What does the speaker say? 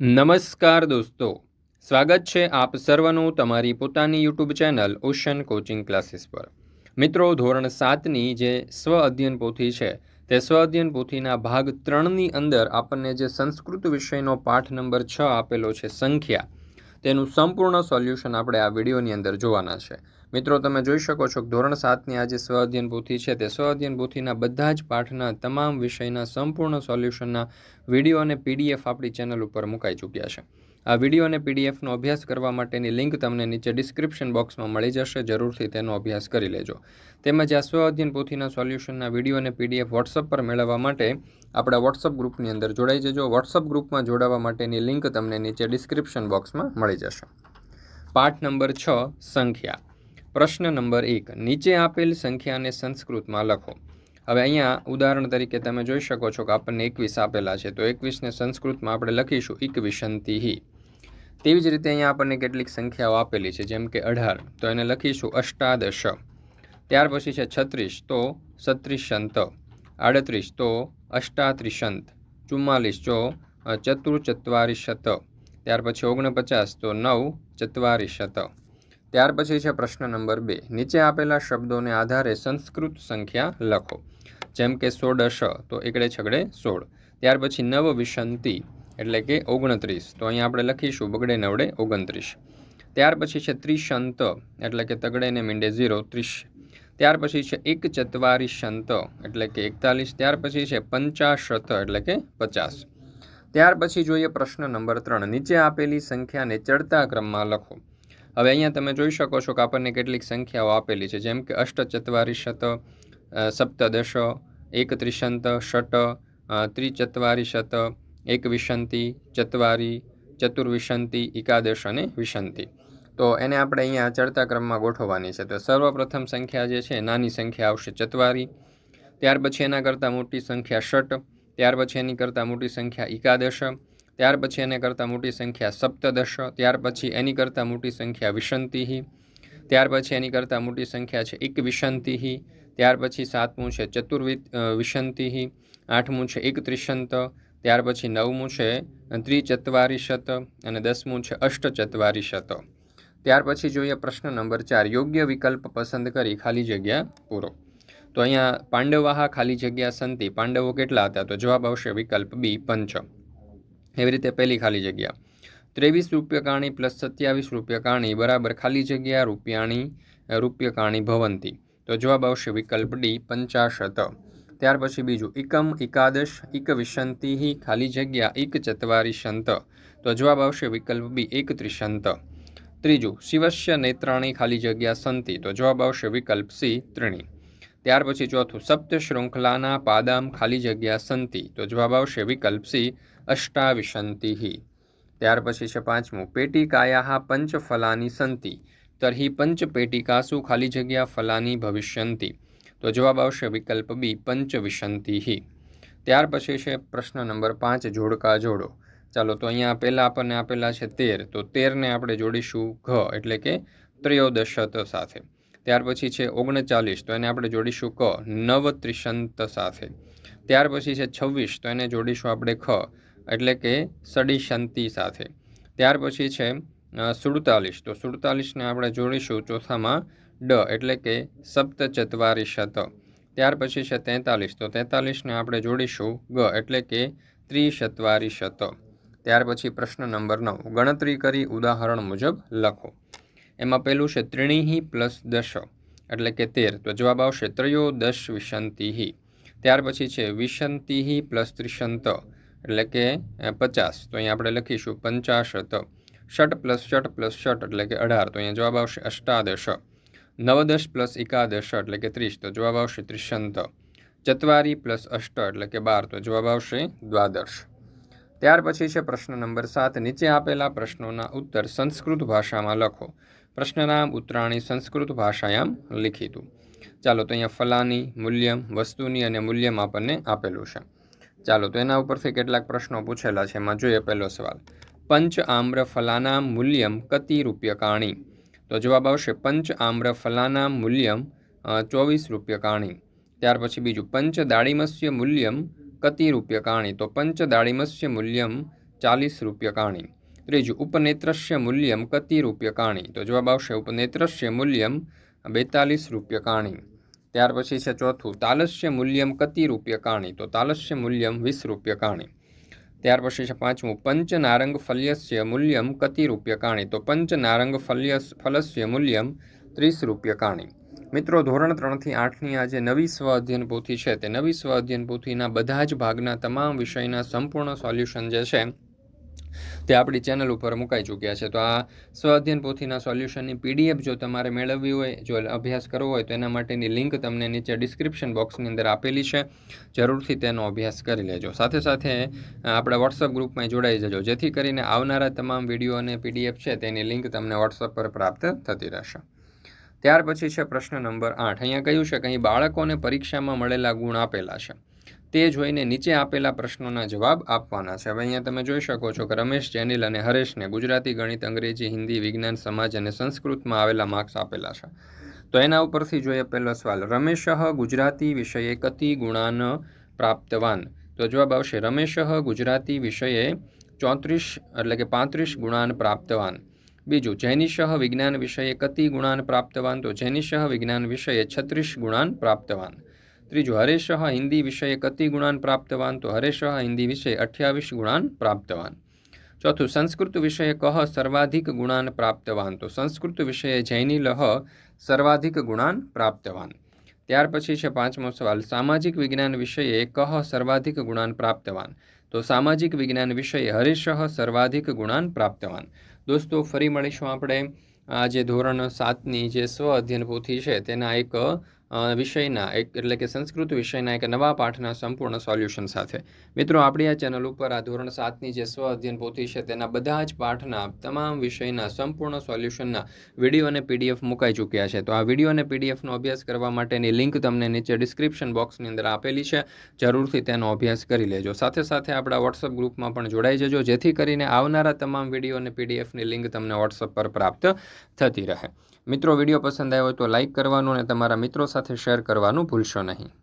નમસ્કાર દોસ્તો. સ્વાગત છે આપ સર્વનું તમારી પોતાની YouTube channel Ocean Coaching Classes પર. મિત્રો, ધોરણ સાતની જે સ્વ અધ્યયન પોથી છે, તે સ્વ અધ્યયન પોથીના ભાગ ત્રણની અંદર આપણને જે સંસ્કૃત વિષયનો પાઠ નંબર છ આપેલો છે સંખ્યા, તેનું સંપૂર્ણ સોલ્યુશન આપણે આ વિડીયોની અંદર જોવાના છે. મિત્રો, તમે જોઈ શકો છો કે ધોરણ સાતની આ જે સ્વ અધ્યયન પોથી છે. તે સ્વ અધ્યયન પોથીના બધા જ પાઠના તમામ વિષયના સંપૂર્ણ સોલ્યુશનના વીડિયો અને પીડીએફ આપણી ચેનલ ઉપર મુકાઈ ચૂક્યા છે. આ વીડિયો અને પીડીએફનો અભ્યાસ કરવા માટેની લિંક તમને નીચે ડિસ્ક્રિપ્શન બોક્સમાં મળી જશે. જરૂરથી તેનો અભ્યાસ કરી લેજો. તેમજ આ સ્વ અધ્યયન પોથીના સોલ્યુશનના વીડિયો અને પીડીએફ વોટ્સઅપ પર મેળવવા માટે આપણા વોટ્સઅપ ગ્રુપની અંદર જોડાઈ જજો. વોટ્સઅપ ગ્રુપમાં જોડાવા માટેની લિંક તમને નીચે ડિસ્ક્રિપ્શન બોક્સમાં મળી જશે. પાઠ નંબર છ, સંખ્યા. પ્રશ્ન નંબર એક, નીચે આપેલ સંખ્યાને સંસ્કૃતમાં લખો. હવે અહીંયા ઉદાહરણ તરીકે તમે જોઈ શકો છો કે આપણને એકવીસ આપેલા છે, તો એકવીસને સંસ્કૃતમાં આપણે લખીશું ઇકવિશંતિહી તેવી જ રીતે અહીંયા આપણને કેટલીક સંખ્યાઓ આપેલી છે, જેમ કે અઢાર, તો એને લખીશું અષ્ટાદશ. ત્યાર પછી છે છત્રીસ, તો સત્રીસંત આડત્રીસ, તો અષ્ટાત્રીસંત. ચુમ્માલીસ, જો ચતુર્ચત્વારિશત. ત્યાર પછી ઓગણપચાસ, તો નવ ચત્વારિશત. ત્યાર પછી છે પ્રશ્ન નંબર બે. નીચે આપેલા શબ્દોને આધારે સંસ્કૃત સંખ્યા લખો. જેમ કે સોડશ તો એકડે છગડે સોળ. ત્યાર પછી નવ વિશંતિ એટલે કે ઓગણત્રીસ. તો અહીંયા આપણે લખીશું બગડે નવડે ઓગણત્રીસ. ત્યાર પછી છે ત્રિશંત એટલે કે તગડે ને મીંડે ઝીરો, ત્રીસ. ત્યાર પછી છે એક ચત્વારીશંત એટલે કે એકતાલીસ. ત્યાર પછી છે પંચાશત, એટલે કે પચાસ. ત્યાર પછી જોઈએ પ્રશ્ન નંબર ત્રણ. નીચે આપેલી સંખ્યાને ચડતા ક્રમમાં લખો. હવે અહીંયા તમે જોઈ શકો છો કે આપણને કેટલીક સંખ્યાઓ આપેલી છે. જેમ કે અષ્ટચત્વારીશત સપ્તદશ એકત્રિશંત ષટ ત્રિચત્વારીશત, એકવિશંતિ, ચત્વારી, ચતુર્વિશંતિ, એકાદશ અને વિશંતિ. તો એને આપણે અહીંયા ચડતા ક્રમમાં ગોઠવવાની છે. તો સર્વપ્રથમ સંખ્યા જે છે, નાની સંખ્યા આવશે ચત્વારી. ત્યાર પછી એના કરતાં મોટી સંખ્યા ષટ. ત્યાર પછી એની કરતાં મોટી સંખ્યા એકાદશ. ત્યાર પછી એને કરતાં મોટી સંખ્યા સપ્તદશ, ત્યાર પછી એની કરતાં મોટી સંખ્યા વિશંતિહી ત્યાર પછી એની કરતાં મોટી સંખ્યા છે એક વિશંતિહી ત્યાર પછી સાતમું છે ચતુર્વિ વિશંતિહી આઠમું છે એક ત્રિશંત ત્યાર પછી નવમું છે ત્રિચત્વારીશત અને દસમું છે અષ્ટચત્વારીશત. ત્યાર પછી જોઈએ પ્રશ્ન નંબર ચાર, યોગ્ય વિકલ્પ પસંદ કરી ખાલી જગ્યા પૂરો. તો અહીંયા પાંડવાહા ખાલી જગ્યા સંતિ, પાંડવો કેટલા હતા? તો જવાબ આવશે વિકલ્પ બી, પંચ. એવી રીતે પહેલી ખાલી જગ્યા. ત્રેવીસ રૂપિયાકાણી પ્લસ સત્યાવીસ રૂપિયાકાણી બરાબર ખાલી જગ્યા રૂપિયાણી રૂપિયા કાણી ભવંતી. તો જવાબ આવશે વિકલ્પ ડી, પંચાશત. ત્યાર પછી બીજું, એકમ, એકાદશ, એક વિશંતિ ખાલી જગ્યા, એક ચત્વારીશંત તો જવાબ આવશે વિકલ્પ બી, એક ત્રિશંત ત્રીજું, શિવસ્ય નેત્રાણી ખાલી જગ્યા સંતિ. તો જવાબ આવશે વિકલ્પ સી, ત્રણી. ત્યાર પછી ચોથું, સપ્ત શૃંખલાના પાદામ ખાલી જગ્યા સંતિ. તો જવાબ આવશે વિકલ્પ સી અષ્ટાવિશંતિ ત્યાર પછી છે પાંચમું પેટિકાયા પંચ ફલાની સંતિ। તર્હિ પંચ પેટિકાસુ ખાલી જગ્યા ફલાની ભવિષ્યંતિ। તો જવાબ આવશે વિકલ્પ બી, પંચવિશંતિ। ત્યાર પછી છે પ્રશ્ન નંબર પાંચ, જોડકા જોડો। ચાલો તો અહીંયા પહેલાં આપણને આપેલા છે તેર, તો તેરને આપણે જોડીશું ઘ, એટલે કે ત્રયોદશત સાથે। ત્યાર પછી છે ઓગણચાલીસ, તો એને આપણે જોડીશું ક નવ ત્રિશંત સાથે। ત્યાર પછી છે છવ્વીસ, તો એને જોડીશું આપણે ખ એટલે કે સડીશંતિ સાથે. ત્યાર પછી છે સુડતાલીસ. તો સુડતાલીસને આપણે જોડીશું ચોથામાં ડ, એટલે કે સપ્ત ચતવારી શત ત્યાર પછી છે તેતાલીસ. તો તેતાલીસને આપણે જોડીશું ગ, એટલે કે ત્રિશત્વારીશત. ત્યાર પછી પ્રશ્ન નંબર નવ. ગણતરી કરી ઉદાહરણ મુજબ લખો. એમાં પહેલું છે ત્રિણીહી પ્લસ દશ, એટલે કે તેર. તો જવાબ આવશે ત્રયો દશ વિશંતિહી ત્યાર પછી છે વિશંતિહી પ્લસ ત્રિશંત. એટલે કે પચાસ. તો અહીંયા આપણે લખીશું પંચાશત ષટ પ્લસ ષટ પ્લસ ષટ એટલે કે અઢાર. તો અહીંયા જવાબ આવશે અષ્ટાદશ. નવદશ પ્લસ એકાદશ એટલે કે ત્રીસ. તો જવાબ આવશે ત્રિશંત. ચત્વારી પ્લસ અષ્ટ એટલે કે બાર. તો જવાબ આવશે દ્વાદશ. ત્યાર પછી છે પ્રશ્ન નંબર સાત. નીચે આપેલા પ્રશ્નોના ઉત્તર સંસ્કૃત ભાષામાં લખો. પ્રશ્નનામ ઉત્તરાણી સંસ્કૃત ભાષાયામ લિખિતું. ચાલો તો અહીંયા ફલાની મૂલ્યમ, વસ્તુની અને મૂલ્યમ આપણને આપેલું છે. ચાલો, તો એના ઉપરથી કેટલાક પ્રશ્નો પૂછેલા છે. એમાં જોઈએ પહેલો સવાલ. પંચ આમ્ર ફલાના મૂલ્યમ કતિ રૂપિયકાણી તો જવાબ આવશે પંચ આમ્ર ફલાના મૂલ્યમ ચોવીસ રૂપિયકાણી ત્યાર પછી બીજું પંચ દાળીમસ્ય મૂલ્યમ કતિ રૂપિયકાણી તો પંચ દાળીમસ્ય મૂલ્યમ ચાલીસ રૂપિયકાણી ત્રીજું, ઉપનેત્રસ્ય મૂલ્યમ કતિ રૂપિયકાણી તો જવાબ આવશે ઉપનેત્રસ્ય મૂલ્યમ બેતાલીસ રૂપ્યકાણી ત્યાર પછી છે ચોથું, તાલસ્ય મૂલ્યમ કતિ રૂપ્યકાણી તો તાલસ્ય મૂલ્યમ વીસ રૂપ્યકાણી ત્યાર પછી છે પાંચમું પંચ નારંગ ફલ્યસ્ય મૂલ્યમ કતિ રૂપ્યકાણી તો પંચ નારંગ ફલ્યસ, ફલસ્ય મૂલ્યમ ત્રીસ રૂપ્યકાણી મિત્રો, ધોરણ ત્રણથી આઠની આ જે નવી સ્વ અધ્યયન પોથી છે, તે નવી સ્વ અધ્યયન પોથીના બધા જ ભાગના તમામ વિષયના સંપૂર્ણ સોલ્યુશન જે છે તે આપણી ચેનલ ઉપર મુકાઈ ચૂક્યા છે. તો આ સ્વાધ્યન પોથીના સોલ્યુશનની પીડીએફ જો તમારે મેળવવી હોય, જો અભ્યાસ કરવો હોય, તો એના માટેની લિંક તમને નીચે ડિસ્ક્રિપ્શન બોક્સની અંદર આપેલી છે. જરૂરથી તેનો અભ્યાસ કરી લેજો. સાથે સાથે આપણા વોટ્સઅપ ગ્રુપમાં જોડાઈ જજો. જેથી કરીને આવનારા તમામ વીડિયો અને પીડીએફ છે, તેની લિંક તમને વોટ્સઅપ પર પ્રાપ્ત થતી રહેશે. ત્યાર પછી છે પ્રશ્ન નંબર આઠ. અહીંયા કહ્યું છે કે અહીં બાળકોને પરીક્ષામાં મળેલા ગુણ આપેલા છે. તે જોઈને નીચે આપેલા પ્રશ્નોના જવાબ આપવાના છે. હવે અહીંયા તમે જોઈ શકો છો કે રમેશ જેનિલ અને હરેશને ગુજરાતી ગણિત, અંગ્રેજી, હિન્દી, વિજ્ઞાન, સમાજ અને સંસ્કૃતમાં આવેલા માર્ક્સ આપેલા છે. તો એના ઉપરથી જોઈએ પહેલો સવાલ. રમેશ ગુજરાતી વિષયે કતિ ગુણાન પ્રાપ્તવાન? તો જવાબ આવશે, રમેશ ગુજરાતી વિષયે ચોત્રીસ એટલે કે પાંત્રીસ ગુણાન પ્રાપ્તવાન. બીજું, જૈનિશ વિજ્ઞાન વિષયે કતિ ગુણાન પ્રાપ્તવાન? તો જૈનિશ વિજ્ઞાન વિષયે છત્રીસ ગુણાન પ્રાપ્તવાન. ત્રીજું હરેશ હિન્દી વિષયે કતિ ગુણાન પ્રાપ્તવાન, તો હરેશ હિન્દી વિષય અઠ્યાવીસ ગુણાન પ્રાપ્તવાન. ચોથું, સંસ્કૃત વિષયે કહ સર્વાધિક ગુણાન પ્રાપ્તવાન, તો સંસ્કૃત વિષયે જૈની લહ સર્વાધિક ગુણાન પ્રાપ્તવાન. ત્યાર પછી છે પાંચમો સવાલ, સામાજિક વિજ્ઞાન વિષયે કહ સર્વાધિક ગુણાન પ્રાપ્તવાન, તો સામાજિક વિજ્ઞાન વિષયે હરીશ સર્વાધિક ગુણાન પ્રાપ્તવાન. દોસ્તો, ફરી મળીશું આપણે. આ જે ધોરણ સાતની જે સ્વ અધ્યયન પોથી છે, તેના એક વિષયના એક એટલે કે સંસ્કૃત વિષયના એક નવા પાઠના સંપૂર્ણ સોલ્યુશન સાથે. મિત્રો, આપણી આ ચેનલ ઉપર આ ધોરણ સાતની જે સ્વ અધ્યયન પોથી છે, તેના બધા જ પાઠના તમામ વિષયના સંપૂર્ણ સોલ્યુશનના વીડિયો અને પીડીએફ મુકાઈ ચૂક્યા છે. તો આ વીડિયો અને પીડીએફનો અભ્યાસ કરવા માટેની લિંક તમને નીચે ડિસ્ક્રિપ્શન બોક્સની અંદર આપેલી છે. જરૂરથી તેનો અભ્યાસ કરી લેજો. સાથે સાથે આપણા વોટ્સઅપ ગ્રુપમાં પણ જોડાઈ જજો, જેથી કરીને આવનારા તમામ વીડિયો અને પીડીએફની લિંક તમને વોટ્સઅપ પર પ્રાપ્ત થતી રહે. મિત્રો, વીડિયો પસંદ આવ્યો તો લાઇક કરવાનું અને તમારા મિત્રો સાથે શેર કરવાનું ભૂલશો નહીં.